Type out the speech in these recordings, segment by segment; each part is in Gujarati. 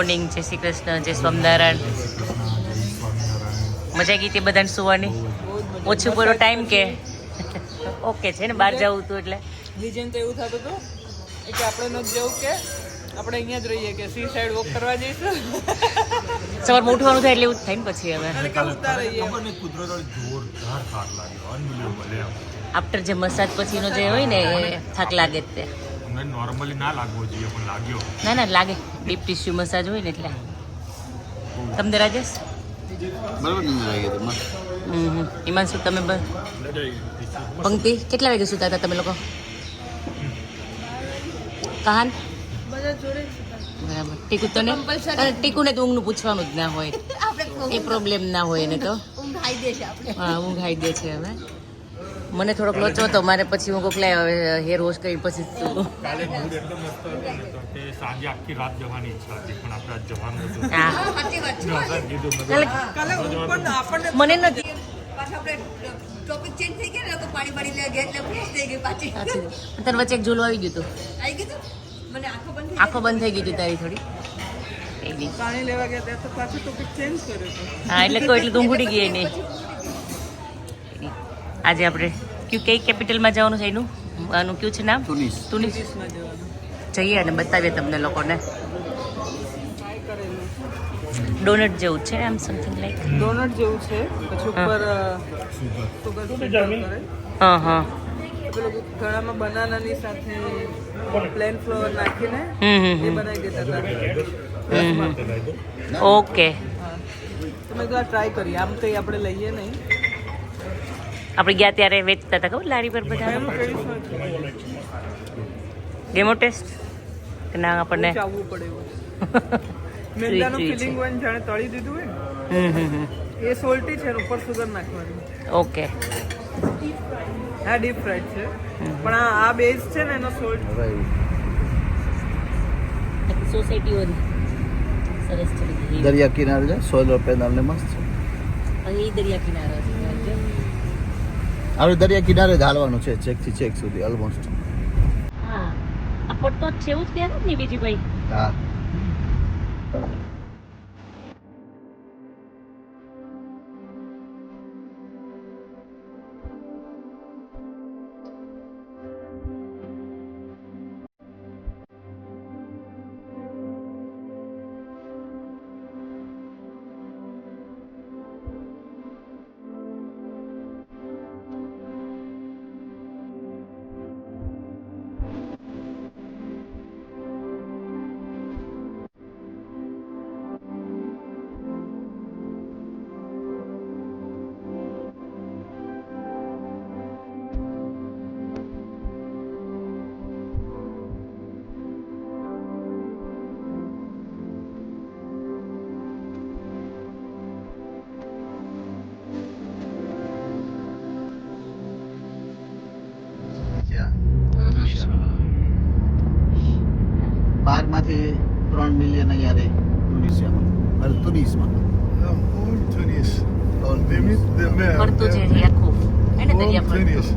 મોર્નિંગ જય શ્રી કૃષ્ણ જય સ્વામિનારાયણ. મજા ગઈ હતી બધાને સુવાની? ઓછું પૂરો ટાઈમ કે? ઓકે છે ને બહાર જવું હતું એટલે. વિજયન તો એવું થતું હતું કે આપણે નથી જવું કે આપણે અહીંયા જ રહીએ કે સી સાઈડ વોક કરવા જઈશું. સવારમાં ઉઠવાનું થાય એટલે એવું થાય ને પછી હવે. આફ્ટર જે મસાજ પછીનો જે હોય ને એ થાક લાગે જ તે. અમને નોર્મલી ના લાગવો જોઈએ પણ લાગ્યો. ના ના લાગે. ડીપ ટિશ્યુ મસાજ હોય ને એટલે. તમને રાજેશ બરાબર નહીં લાગે તો મસ્ત હમ હમ. હિમાંશુ તમે પંક્તિ? કેટલા વાગે સુતા હતા તમે લોકો? કહાન? બરાબર. ટીકુ તને અરે ટીકુને તો ઊંઘનું પૂછવાનું જ ના હોય. એ પ્રોબ્લેમ ના હોય એને તો. ઊંઘ આવી દેશે આપણે. હા ઊંઘ આવી દે છે હવે. મને થોડોક લોચો હતો મારે પછી હું કોકલા હેર વોશ કરી પછી. કાલે મૂડ એટલો મસ્ત હતો ને તો કે સાંજે આખી રાત જવાની ઈચ્છા હતી પણ આપણે આજ જવાનું હતું. હા. કીધું કાલે કાલે પણ આપણને મને નથી પાછા આપણે ટોપિક ચેન્જ થઈ ગયા ને લોકો પાણી પાણી લે ગયા એટલે ફ્રેશ થઈ ગઈ પાછી. સાચી વચ્ચે એક ઝૂલો આવી ગયું હતું આવી ગયું મને આંખો બંધ થઈ આંખો બંધ થઈ ગઈ હતી તારી થોડી. પાણી લેવા ગયા ત્યાં તો પાછું ટોપિક ચેન્જ કર્યો હા એટલે કોઈ એટલે તું ઊંઘી ગઈ નહીં આજે આપણે કયું કઈ કેપિટલમાં જવાનું છે એનું? આનું કયું છે નામ? ટુનિસ તુનિસ. જવાનું. જઈએ અને બતાવીએ તમને લોકોને. ટ્રાય કરેલું ડોનટ જેવું છે આમ સમથિંગ લાઈક ડોનટ જેવું છે. પછી ઉપર હા હા. ગળામાં બનાનાની સાથે પ્લેન ફ્લોર નાખીને હમ હમ એ બનાવી દેતા હતા. ઓકે હા. તો મેં ટ્રાય કરીએ આમ કંઈ આપણે લઈએ નહીં. આપણે ગયા ત્યારે વેચતા હતા ખબર લારી પર બધા? ડેમો ટેસ્ટ કે ના આપણને ચાવવું પડે એવું. મેંદાનું sweet છે. ફિલિંગ હોય ને જાણે તળી દીધું હોય હમ હમ હમ. એ સોલ્ટી છે ઉપર સુગર નાખવાની. ઓકે આ ડીપ ફ્રાઈડ છે. પણ આ આ બેઝ છે ને એનો સોલ્ટ સોસાયટીઓ સરસ છે દરિયા કિનારે છે સોલર પેનલ ને મસ્ત છે. અહીં દરિયા કિનારો છે. આપણે દરિયા કિનારે જ હાલવાનું છે ચેકથી ચેક સુધી ઓલમોસ્ટ હા. આ જ છે એવું જ ને બીજી ભાઈ. હા. રહે ટુનિશિયામાં અરે તુનિસમાં all Tunis. Meet the mayor. ફરતું છે એ આખું એને All દરિયા પર Tunis.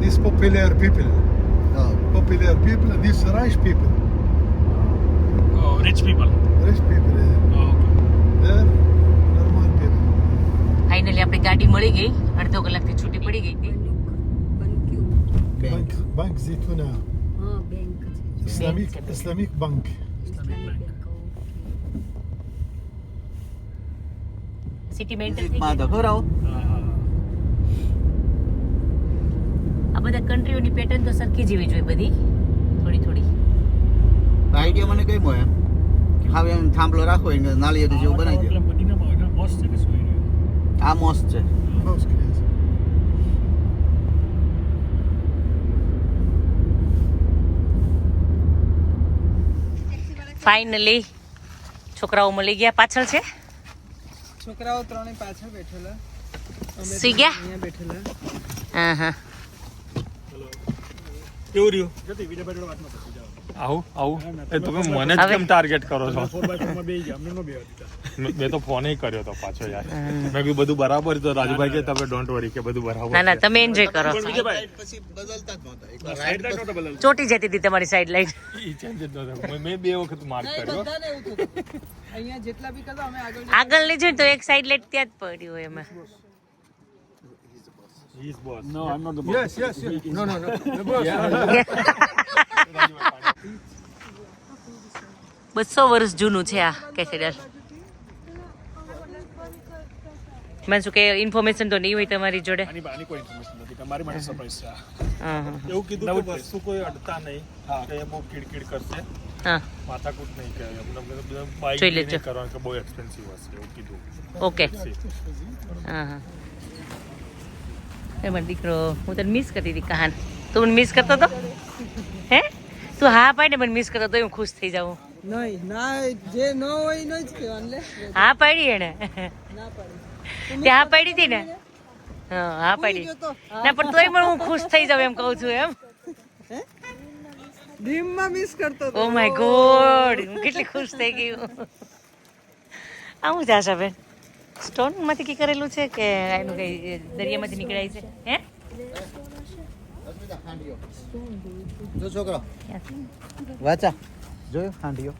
These popular people, હા. popular people, and rich people, Oh, rich people. rich people. eh, Oh, okay. They're normal people. Finally આપણી ગાડી મળી ગઈ અડધો કલાકથી છૂટી પડી ગઈ હતી Bank, Bank Zitouna, બેંક છે Islamic, Bank. Islamic Bank. City વિઝિટમાં તો આ બધા કન્ટ્રીઓની પેટર્ન તો સરખી જેવી જોઈએ બધી. થોડી થોડી. આઈડિયા મને કઈ એમ કે હવે એમ થાંભલો રાખો એને નાળિયેર જેવું બનાવી દે? આ મોસ્ટ છે Mosque, yes. ફાઇનલી છોકરાઓ મળી ગયા પાછળ છે. છોકરાઓ ત્રણે પાછળ બેઠેલા. અમે સી ગયા? અહીંયા બેઠેલા. હા હા કેવું રહ્યું? જતી બીજા જોડે વાત ન આવું આવું. એ તમે મને જ કેમ ટાર્ગેટ કરો છો? મેં મેં તો ફોન કર્યો તો પાછો યાર. મેં કીધું બધું બરાબર તો રાજુભાઈ કે તમે ડોન્ટ વરી કે બધું બરાબર ના ના. તમે એન્જોય કરો. પછી બદલતા જ નહોતા. ચોટી જતી હતી તમારી સાઈડ લાઈટ. મેં- મેં બે વખત માર્ક કર્યો. આગળ આગળ લઈ જોઈને તો એક સાઈડ લાઈટ ત્યાં જ પડી હોય એમાં. He the boss. Yes, yes, yes. No, no, no. The boss. બસો વર્ષ જૂનું છે આ કેથેડ્રલ મેં શું કે ઇન્ફોર્મેશન તો નહીં હોય તમારી જોડે? આની આની કોઈ ઇન્ફોર્મેશન નથી. તમારી માટે સરપ્રાઈઝ છે. હા હા એવું કીધું કે વસ્તુ કોઈ અડતા નહીં. કે બહુ કિડકિડ કરશે. હા. માથાકૂટ નહીં કે એમને બાઈક જોઈ લેજો. નહીં કરવાનું કે બહુ એક્સપેન્સિવ હશે. એવું કીધું. ઓકે હા હા મારો દીકરો હું તને મિસ કરતી હતી કહાન. તું મને મિસ કરતો હતો હે? તું હા પાડીને મને મિસ કરતો તો હું ખુશ થઈ જાઉં. નહીં ના જે ન હોય ન જ કહેવાનું લે. હા પાડી એને. ના પાડી. તે હા પાડી હતી ને? હા હા પાડી. ના પણ તોય પણ હું ખુશ થઈ જાઉં એમ કહું છું એમ. ડ્રીમમાં મિસ કરતો ઓ માય ગોડ હું કેટલી ખુશ થઈ ગઈ હું. આવું છે આશાબેન સ્ટોનમાંથી કી કરેલું છે કે એનું કઈ દરિયામાંથી નીકળાય છે? હે? જો છોકરો. વાચા. જોયો? હાંડીઓ.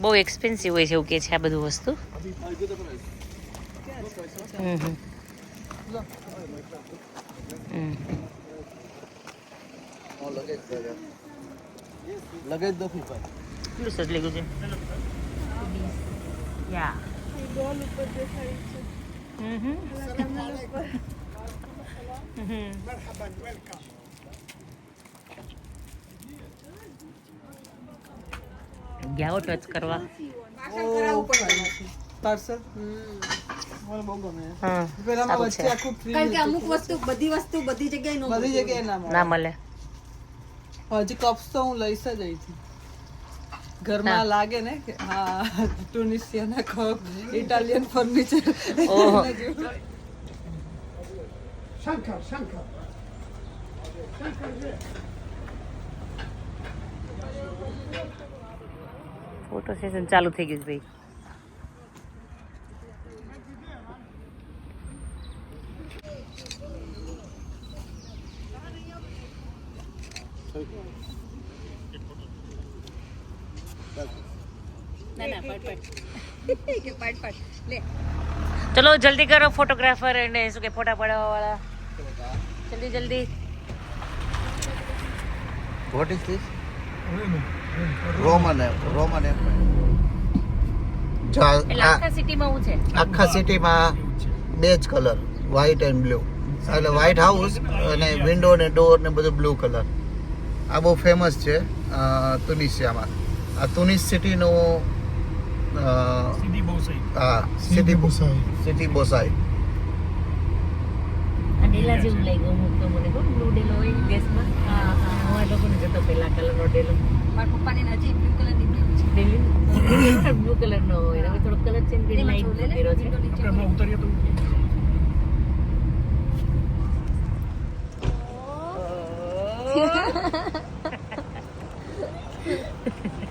બહુ એક્સપેન્સિવ હોય છે એવું કે છે આ બધું વસ્તુ. હમ હમ. હમ. ગયું દફી છે યા હમ. હમ. ગયા હો ટચ કરવા પાર્સલ અમુક વસ્તુ બધી વસ્તુ બધી જગ્યાએ બધી જગ્યાએ ના મળે. ના મળે. હજી કપ્સ તો હું લઈશ જ અહીંથી. ઘરમાં લાગે ને કે હા ટુનિશિયાના કપ ઇટાલિયન ફર્નિચર ઓહો. શંકર Shankar. ફોટો સેશન ચાલુ થઈ ગયું છે ભાઈ કે પાટ પાટ લે. ચલો જલ્દી કરો ફોટોગ્રાફર અને શું કે ફોટા પાડવા વાળા જલ્દી. જલ્દી what is this roman roman એટલે આખા સિટીમાં હું છે? આખા સિટીમાં બે જ કલર વ્હાઇટ એન્ડ બ્લુ એટલે વ્હાઇટ હાઉસ અને વિન્ડો ને ડોર ને બધું બ્લુ કલર આ બહુ ફેમસ છે તુનિશિયામાં આ તુનિસ સિટીનું સીધી બહુ સહી હા Sidi city Busai. City Bou Said આ ડેલા જેવું લાગ્યું હું તો મને કહું બ્લુ ડેલો હોય ગેસમાં હા હા હું આ લોકોને જતો પેલા કલરનો ડેલો મારા પપ્પાને હજી બ્લુ કલરની બ્લુ છે ડેલી બ્લુ કલરનો હોય હવે થોડો કલર ચેન્જ કરી એમાં લાઈટ છોલે લે, કર્યો છે window નીચે આપણે હમણાં ઉતરીએ તો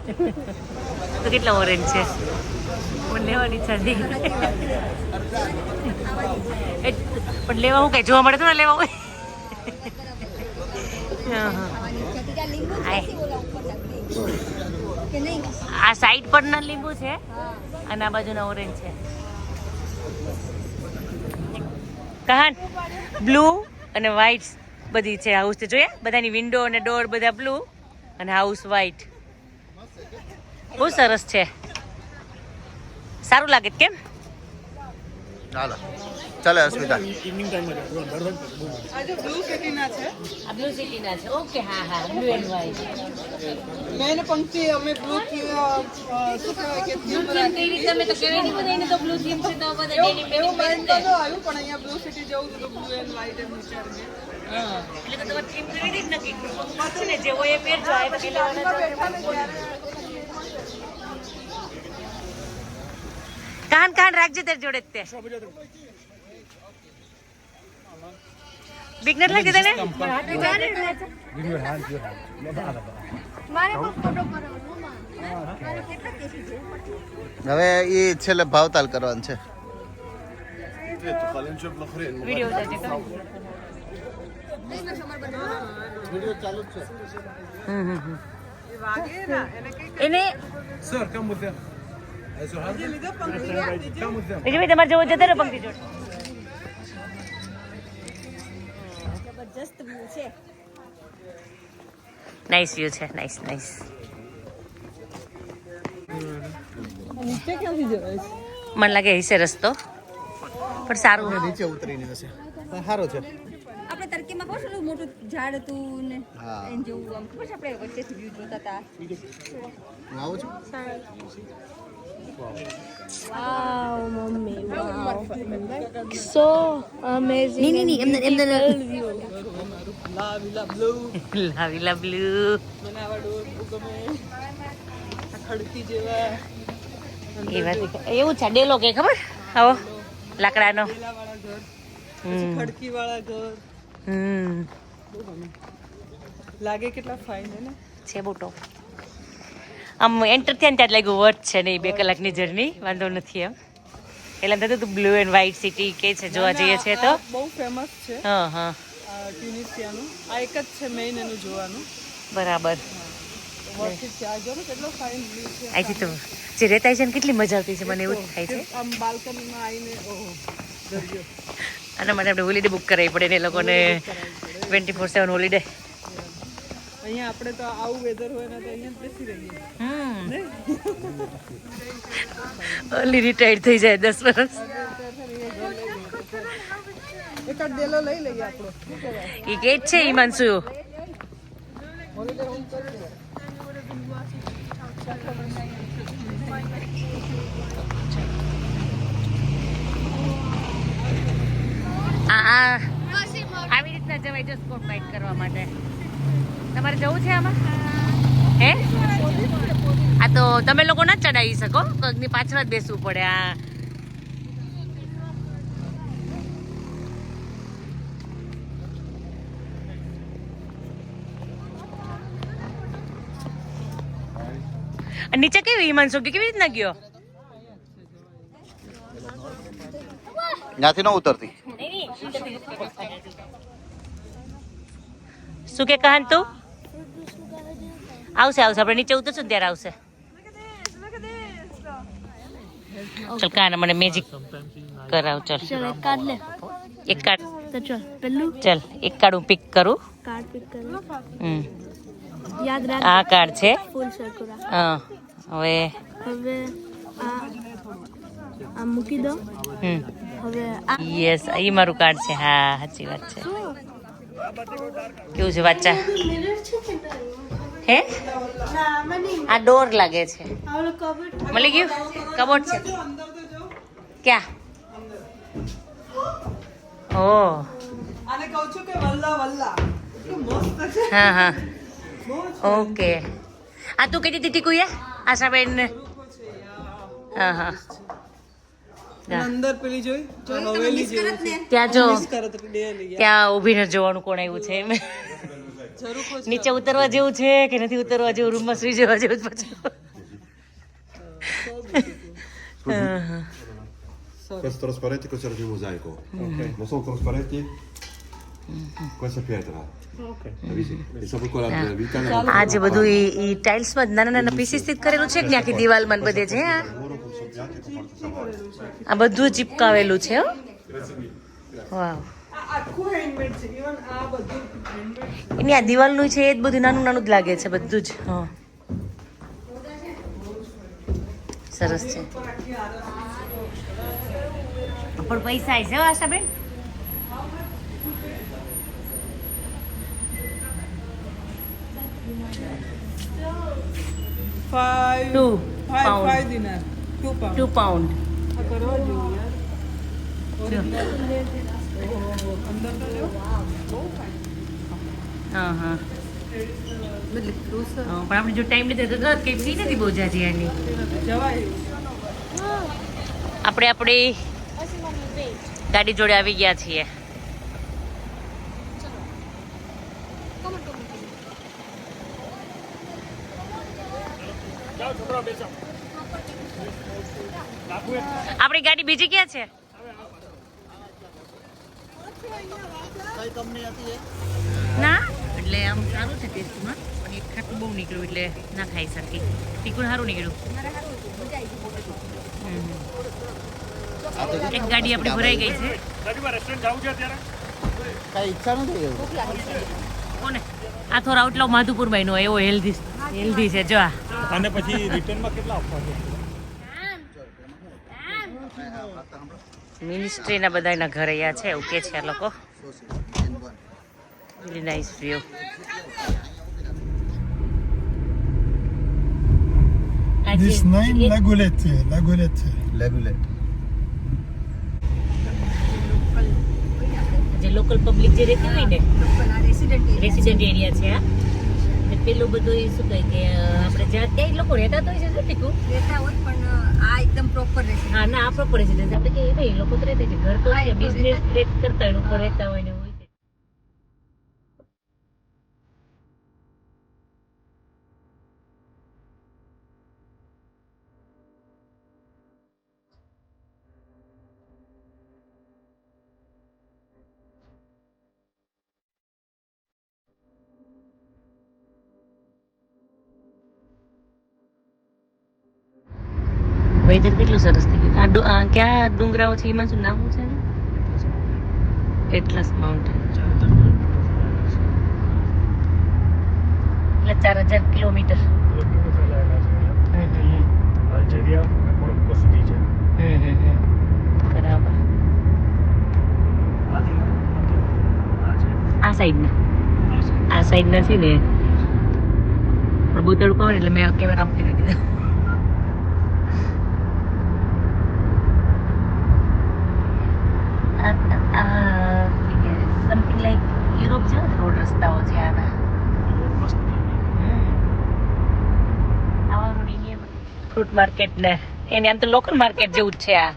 તો કેટલા ઓરેન્જ છે? મને લેવાની ઈચ્છા થઈ પણ લેવા હું કઈ જોવા મળે તો ને લેવા હોય? આ સાઈડ પરના લીંબુ છે અને આ બાજુના ઓરેન્જ છે. કહાન? બ્લુ અને વ્હાઈટ બધી છે હાઉસ જોઈએ જોયા બધાની વિન્ડો અને ડોર બધા બ્લુ અને હાઉસ વ્હાઈટ બહુ સરસ છે. સારું લાગે કેમ? ચાલો ચાલે અસ્મિતા. ઇવનિંગ ટાઈમ જ જ સિટીના છે? આ બ્લુ સિટીના છે. ઓકે હા હા બ્લુ એન્ડ વ્હાઈટ. મેન પંક્તિ અમે બ્લુ શું કહેવાય કે બ્લુ. તમે તો કહેવાય નહીં બધાને તો બ્લુ થીમ છે તો બધા એવું એવું mind તો આવ્યું પણ અહીંયા બ્લુ સિટી જવું તો બ્લુ એન્ડ વ્હાઈટ એમ વિચારીએ હા એટલે તો તમારે થીમ કરી દીધી નક્કી છે ને જેવો એ પહેરજો આ એ લેવાના બેઠા ને ત્યારે કાન કાન રાખજે તારી જોડે તે. બીક નથી લાગતી તને હવે એ છેલ્લે ભાવતાલ કરવાનું છે. વીડિયો. એને સર come with વિજયભાઈ તમારે જવો જતા રહો પંક્તિ જોડે. નાઇસ વ્યૂ છે. નાઇસ નાઇસ મને લાગે હશે રસ્તો. પણ સારું. નીચે ઉતરીને હશે. સારો છે. આપણે તરકીમાં કહું છું મોટું ઝાડ હતું ને એન જેવું આમ. ખબર છે આપણે વચ્ચેથી વ્યૂ જોતા હતા. આવો છો? છું So amazing. નહીં નહીં એમને એમને લાવીલા બ્લુ લાવીલા બ્લુ મને આવા ડોર ગમે આ ખડકી જેવા એવું છે ડેલો કે ખબર? આવો લાકડાનો. હમ. ખડકી વાળા ઘર. હમ. લાગે કેટલા ફાઇન છે ને? છે બોટો આમ એન્ટર થયા ને ત્યાં લાગ્યું વર્થ છે નહીં બે કલાકની જર્ની વાંધો નથી એમ. એટલે થતું હતું બ્લુ એન્ડ વ્હાઇટ સિટી કે છે જોવા જઈએ છીએ તો. બહુ ફેમસ છે. હા હા. ટ્યુનિશિયાનું આ એક જ છે મેઇન એનું જોવાનું. બરાબર. છે. છે. અહીંથી તો જે રહેતા છે ને કેટલી મજા આવતી છે મને એવું જ થાય છે. આમ બાલ્કનીમાં આવીને ઓહો આના માટે આપણે હોલિડે બુક કરાવી પડે ને એ લોકોને ટ્વેન્ટી ફોર સેવન હોલિડે અહીંયા આપણે તો આવું વેધર હોય ને તો અહીંયા બેસી રહીએ. હમ. અર્લી રિટાયર્ડ થઈ જાય દસ વર્ષ. એકાદ ડેલો લઈ લઈએ આપણો. એ કે જ છે હિમાંશુ. આ આ આવી રીતના જવાય જો સ્પોટ બાઇક કરવા માટે. તમારે જવું છે આમાં? હે? આ તો તમે લોકો ના ચડાવી શકો. પગની પાછળ જ બેસવું પડે આ. નીચે કેવી હિમાંશુ કેવી રીતના ગયો? ત્યાંથી ન ઉતરતી. શું કે કહાન તું? આવશે આવશે. આપણે નીચે ઉતરશું ત્યારે આવશે. ચલ કાન મને મેજિક કરાવ ચલ. ચલો એક કાર્ડ લે. એક કાર્ડ તો ચલ પેલું? ચલ એક કાર્ડ હું પિક કરું. કાર્ડ પિક કરું. હમ. યાદ રાખ. આ કાર્ડ છે. ફૂલ સરખું હા હવે. હવે આ આ મૂકી દો. હમ. હવે આ. યસ એ મારું કાર્ડ છે. હા સાચી વાત છે. કેવું છે વાચા? હે? આ ડોર લાગે છે. મળી ગયું? કબોર્ડ છે. ક્યાં? ઓ. આને કહું છું કે વલ્લા વલ્લા. કેટલું મસ્ત છે. હા હા. ઓકે. આ તું કીધી દીધી ટીકુએ આશાબેન હા હા. અને અંદર પેલી જોઈ? જો હવેલી જેવું ત્યાં જો. ત્યાં ઊભીને જોવાનું કોણ આવ્યું છે એમ. નીચે ઉતરવા જેવું છે કે નથી ઉતરવા જેવું રૂમમાં સુઈ જવા જેવું જ પાછું. Questo trasparente, questo era di mosaico. Non sono trasparenti? Questa pietra. Capisci? E sopra quella della vita la આ જે બધું ઈ ઈ ટાઇલ્સમાં નાના નાના પીસીસથી જ કરેલું છે કે આખી દિવાલમાં બધે છે આ બધું ચીપકાવેલું છે હો એની આ દિવાલનું છે એ જ બધું નાનું નાનું જ લાગે છે બધું જ. હા. સરસ છે. પણ પૈસા આવી છે Ashaben? Two pound two pound હા હા, પણ આપણે જો ટાઈમ લીધો તો ગત કંઈ નથી બહુ જાજી એની આપણે આપણી ગાડી જોડે આવી ગયા છીએ. આપણી ગાડી બીજી ક્યાં છે? કઈ કંપની હતી ના એટલે આમ સારું છે ટેસ્ટમાં પણ એક ખાટું બહુ નીકળ્યું એટલે ના ખાઈ શકી. તીખું સારું નીકળ્યું. એક ગાડી આપણી ભરાઈ ગઈ છે. રાજુભાઈ રેસ્ટોરન્ટ જવું છે અત્યારે? કઈ ઈચ્છા નથી કોને? આ થોડા આઉટલો માધુપુર ભાઈ નો એવો હેલ્ધી હેલ્ધી છે જો અને પછી રિટર્નમાં કેટલા આપવા છે? મિનિસ્ટ્રીના બધાના ઘર અહીંયા છે એવું કે છે આ લોકો. Really nice view. This name Lagolette, Lagolette. Regulate જે લોકલ પબ્લિક જે રહેતી હોય ને રેસિડેન્ટ રેસિડેન્ટ એરિયા છે. આ પેલું બધું એ શું કહે કે આપણે જ્યાં ત્યાં લોકો રહેતા તો હોય છે ટીકું રહેતા હોય પણ આ એકદમ પ્રોપર રહેશે હા ના આ પ્રોપર રેસિડેન્સ આપણે કે ભાઈ એ લોકો તો રહેતા છે. ઘર તો બિઝનેસ કરતા હોય લોકો રહેતા હોય ને કેટલું સરસ થઈ ગયું આ ડુ- આ ક્યાં ડુંગરાઓ છે એમાં શું નામ શું છે એટલસ માઉન્ટેન એટલે ચાર હજાર કિલોમીટર હમ હમ અલ્જેરિયા મોરોક્કો સુધી છે હમ હમ હમ. બરાબર આ સાઈડના આ સાઈડના છે ને પણ બહુ તડકો આવે ને એટલે મેં કેમેરા મૂકી દીધો સમથિંગ લાઈક યુરોપ જેવા જ રોડ રસ્તાઓ છે આના આવા રોડ ઇન્ડિયામાં ફ્રૂટ માર્કેટ ને. એની આમ લોકલ માર્કેટ જેવું જ છે આ.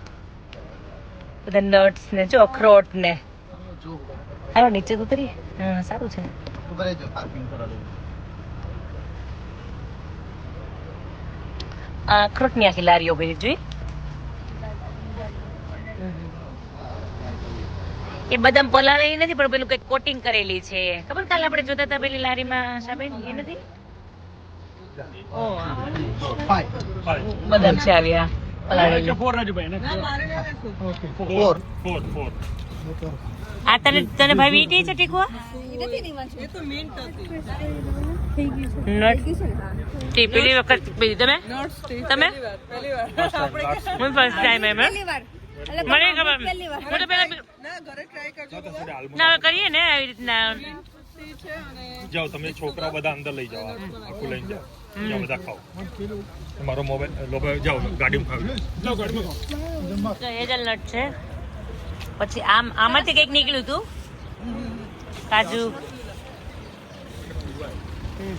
બધા નટ્સ ને જો અખરોટ ને. હાલો, નીચે તો ઉતરીએ. હા, સારું છે. અખરોટ અખરોટની આખી લારીઓ ભરી જોઈ. એ બદામ પલાળેલી નથી, પણ પેલું કઈ કોટિંગ કરેલી છે. ખબર કાલ આપણે જોતા હતા પેલી લારીમાં સાબેન એ નથી? ઓ બદામ છે આવ્યા. પલાળેલી ફોર રાજુભાઈ ને ફોર ફોર ફોર આ તને તને ભાઈ વીટી છે ટીકો? પેલી વખત પીધી તમે? તમે? હું ફર્સ્ટ ટાઈમ એમ મને પહેલી ના હવે કરીએ ને આવી રીતના. જાઓ તમે છોકરા બધા અંદર લઈ જાઓ આખું લઈને જાઓ. જાઓ બધા ખાઓ. મારો મોબાઈલ લોકો જાઓ ગાડીમાં ખાવી જાઓ ગાડીમાં તો હેઝલનટ છે. પછી આમ આમાંથી કંઈક નીકળ્યું હતું કાજુ. હમ.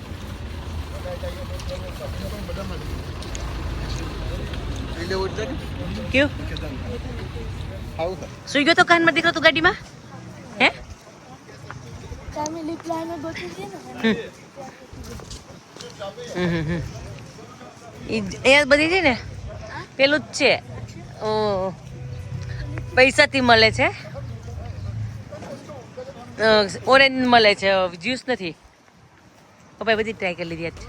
કયું? સુઈ ગયો તો કાનમાં દીકરો તું ગાડીમાં? હે? ફેમિલી પ્લાન બધું છે ને? એ બધી છે ને? પેલું જ છે. ઓ, પૈસાથી મળે છે. ઓરેન્જ મળે છે, જ્યુસ નથી. ભાઈ બધી ટ્રાય કરી લીધી આજ.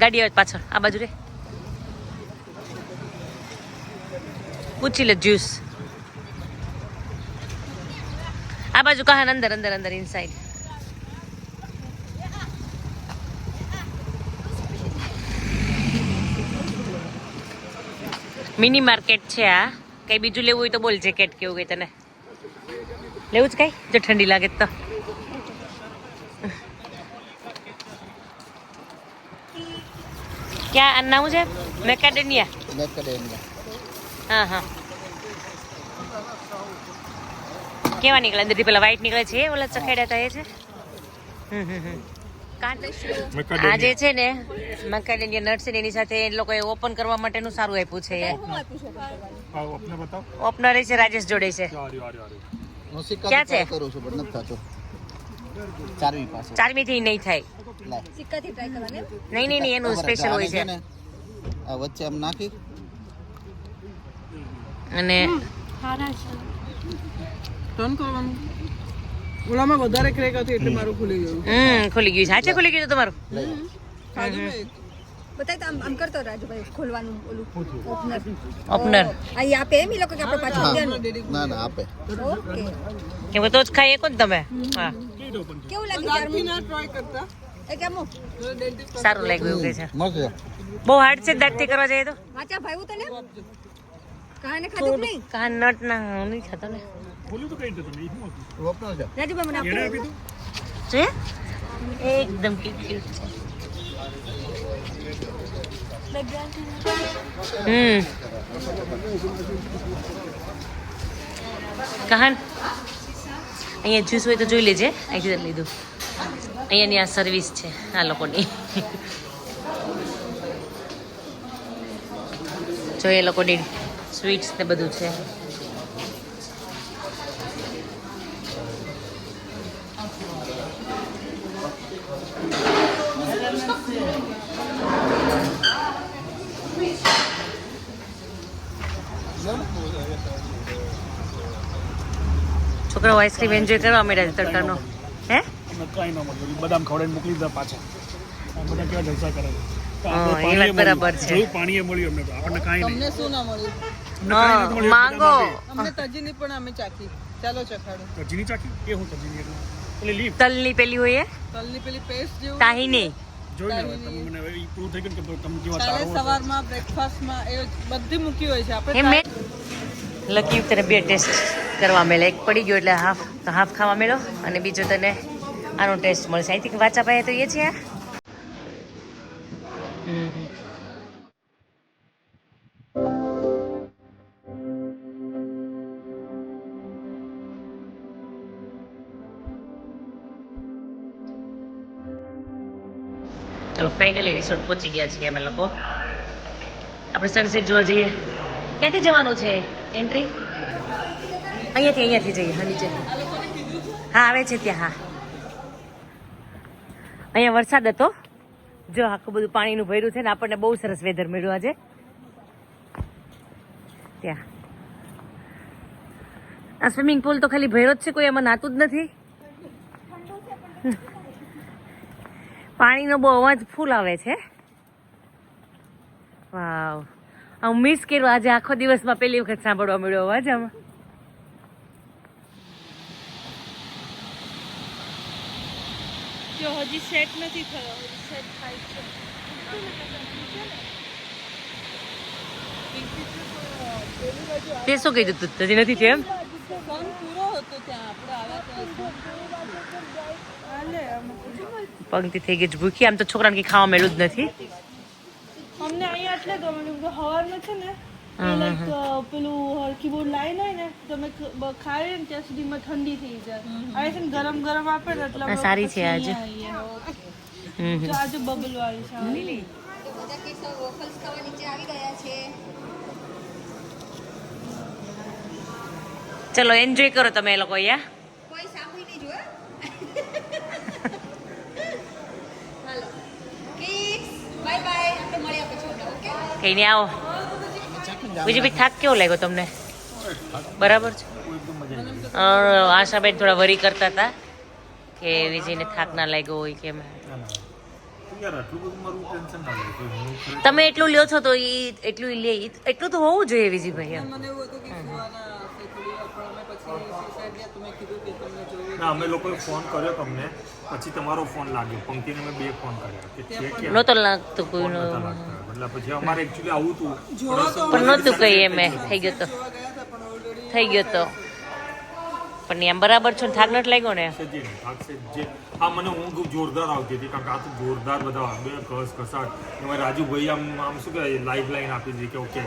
ગાડી આવે પાછળ, આ બાજુ રે. પૂછી લે જ્યુસ. આ બાજુ કહા અંદર અંદર અંદર ઇનસાઇડ મિની માર્કેટ છે આ. કઈ બીજું લેવું હોય તો બોલ જેકેટ કેવું કઈ તને. લેવું જ કઈ? જો ઠંડી લાગે તો. ક્યાં? આ નામ છે? મેકાડેનિયા. મેકડેમિયા હા હા. કેવા નીકળે? અંદરથી પેલા વ્હાઈટ નીકળે છે એ ઓલા ચખાડ્યા હતા એ છે? હમ હમ હમ. કાંટ આ જે છે ને મકાન નટ્સ છે ને એની સાથે એ લોકોએ ઓપન કરવા માટેનું સારું આપ્યું છે. ઓપનર છે રાજેશ જોડે છે. ક્યાં છે? ચારમી થી નહીં થાય. નહીં નહીં નહીં એનું સ્પેશિયલ હોય છે. વચ્ચે આમ નાખી. અને સારા છે. ટર્ન કરવાનું. ઓલામાં વધારે ક્રેક હતી એટલે મારું ખુલી ગયું. હમ ખુલી ગયું છે. સાચે ખુલી ગયું તમારું? બતાય તો આમ આમ કરતો રાજુભાઈ ખોલવાનું ઓલું ઓપનર ઓપનર અહીં આપે એમ લોકો કે આપણે પાછું દેવાનું ના ના આપે. ઓકે. કે જ ખાઈ તમે? હા. કેવું લાગ્યું ચારમું ટ્રાય કરતા. એ કેમું સારું લાગ્યું એવું કે છે. બહુ હાર્ડ છે દાંતથી કરવા જઈએ તો? વાંચા ભાઈ તને કાને ખાધું નહીં? કાન નટ ના નહીં ખાતો ને. બોલ્યું તો કઈ રીતે તમે? શું હતું? ઓપનર રાજુભાઈ મને એણે આપો આપી છે એકદમ ક્યુટ ક્યુટ છે. હમ. કહાન? અહીંયા જ્યુસ હોય તો જોઈ લેજે. અહીંથી લીધું. અહીંયાની આ સર્વિસ છે આ લોકોની. જો એ લોકોની સ્વીટ્સ ને બધું છે. છોકરાઓ આઈસ્ક્રીમ એન્જોય કરવા માંડ્યા છે તડકાનો. હે? કઈ ન મળ્યું. બદામ ખવડાવીને મોકલી દીધા પાછા. બધા કેવા જલસા કરે છે. તો હા, આપણે એ વાત બરાબર છે. પાણીએ મળ્યું અમને તો. આપણને કાંઈ નહીં. તમને શું ના મળ્યું? અમને કાંઈ નથી મળ્યું. માંગો. અમને તજીની પણ અમે ચાખી. ચાલો ચખાડો. તજીની ચાકી કે હું તજીની એટલે? ઓલી લીફ. તલની પેલી હોય તલની પેલી પેસ્ટ જેવું તાહીની. જોઈ લે તમે મને હવે ઈ થઈ ગયું કે તમે કેવા કાલે સવારમાં બ્રેકફાસ્ટમાં એ બધી મૂકી હોય છે. આપણે લકી તને બે ટેસ્ટ કરવા મળે. એક પડી ગયો એટલે હાફ હાફ ખાવા મળ્યો અને બીજો તને આનો ટેસ્ટ મળશે. આઈ થિંક વાચા પાયે તો એ છે આ. ચલો ફાઇનલી રિસોર્ટ પહોંચી ગયા છીએ અમે લોકો. આપણે સનસેટ જોવા જઈએ. ક્યાંથી જવાનું છે? એન્ટ્રી અહીંયાથી અહીંયાથી જઈએ, હા, નીચે. હા, આવે છે ત્યાં, હા. અહીંયા વરસાદ હતો. જો, આખું બધું પાણીનું ભર્યું છે ને, આપણને બહુ સરસ વેધર મળ્યું આજે. ત્યાં. આ સ્વિમિંગ પુલ તો ખાલી ભર્યો જ છે, કોઈ એમાં નાતું જ નથી. પાણીનો બહુ અવાજ ફૂલ આવે છે. વાવ હું મિસ કર્યું. આજે આખો દિવસમાં પહેલી વખત સાંભળવા મળ્યો અવાજ આમાં જો હજી સેટ નથી થયો. હજી સેટ થાય છે. તે શું કહી દીધું હજી નથી છે એમ? પંક્તિ થઈ ગઈ છે ભૂખી. આમ તો છોકરાને કઈ ખાવા મળ્યું જ નથી. એટલે ગમે કેમ કે હવારમાં છે ને લાઈક પેલું હરકીબોર્ડ લાઈન હોય ને તમે ખાય ને ત્યાં સુધીમાં ઠંડી થઈ જાય. આવે છે ને ગરમ ગરમ આપે ને એટલે સારી છે આજે. આજે બબલ વાળી છે બધા કેસો વોફલ્સ ખાવા નીચે આવી ગયા છે. ચલો એન્જોય કરો તમે એ લોકો અહીંયા. કોઈ સાંભળી નહીં જોયે? હાલો. કિસ બાય બાય આપણે મળ્યા પછી કઈ નહીં આવો. બીજું બી થાક કેવો લાગ્યો તમને? બરાબર છે? આશાબેન થોડા વરી કરતા હતા કે વિજયને થાક ના લાગ્યો હોય કેમ કોઈ તમે એટલું લ્યો છો તો એ એટલું લે એટલું તો હોવું જોઈએ વિજયભાઈ અમે લોકોએ ફોન કર્યો તમને પછી તમારો ફોન લાગ્યો. પંક્તિને મેં બે ફોન કર્યા. કે નહોતો લાગતો લાગતા. એટલે પછી અમારે એકચ્યુઅલી આવું હતું. પણ નહોતું કઈ એમ થઈ ગયો તો. થઈ ગયો તો. પણ એમ બરાબર છે થાક નથી લાગ્યો ને? હા મને ઊંઘ જોરદાર આવતી હતી કારણ કે આ તો જોરદાર બધા બે કસ કસાટ એમાં રાજુભાઈ આમ આમ શું કહેવાય લાઈફ લાઈન આપી દીધી કે ઓકે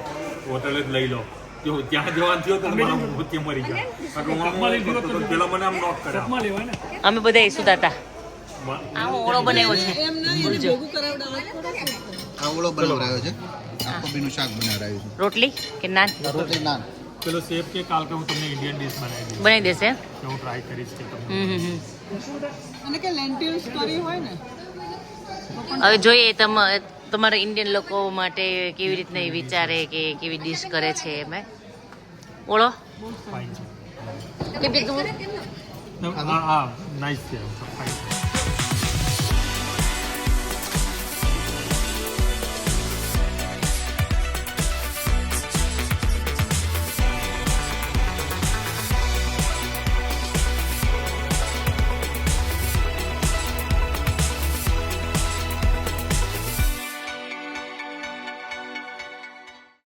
હોટલ જ લઈ લો. જો ત્યાં જવાનું થયો તો મારા મોતી મરી ગયા. કારણ કે હું પેલા મને આમ નોક કર્યા. માં લેવાય ને? અમે બધા સુતા હતા આ ઓળો બનાવ્યો છે. એમ ના એને ભેગું કરાવડાવવા ઓળો બનાવરાયો છે. કોબીનું શાક બનાવરાયું છે. રોટલી કે નાન? રોટલી નાન. પેલો સેફ કે કાલ કે હું તમને ઇન્ડિયન ડિશ બનાવી દઈશ. બનાવી દેશે? હું ટ્રાય કરીશ કે તમને હમ હમ હમ. અને કે લેન્ટિલ્સ કરી હોય ને હવે જોઈએ તમે તમારા ઇન્ડિયન લોકો માટે કેવી રીતના એ વિચારે કે કેવી ડિશ કરે છે એમ ઓળો? ફાઇન છે. કે બીજું નાઇસ છે. ફાઇન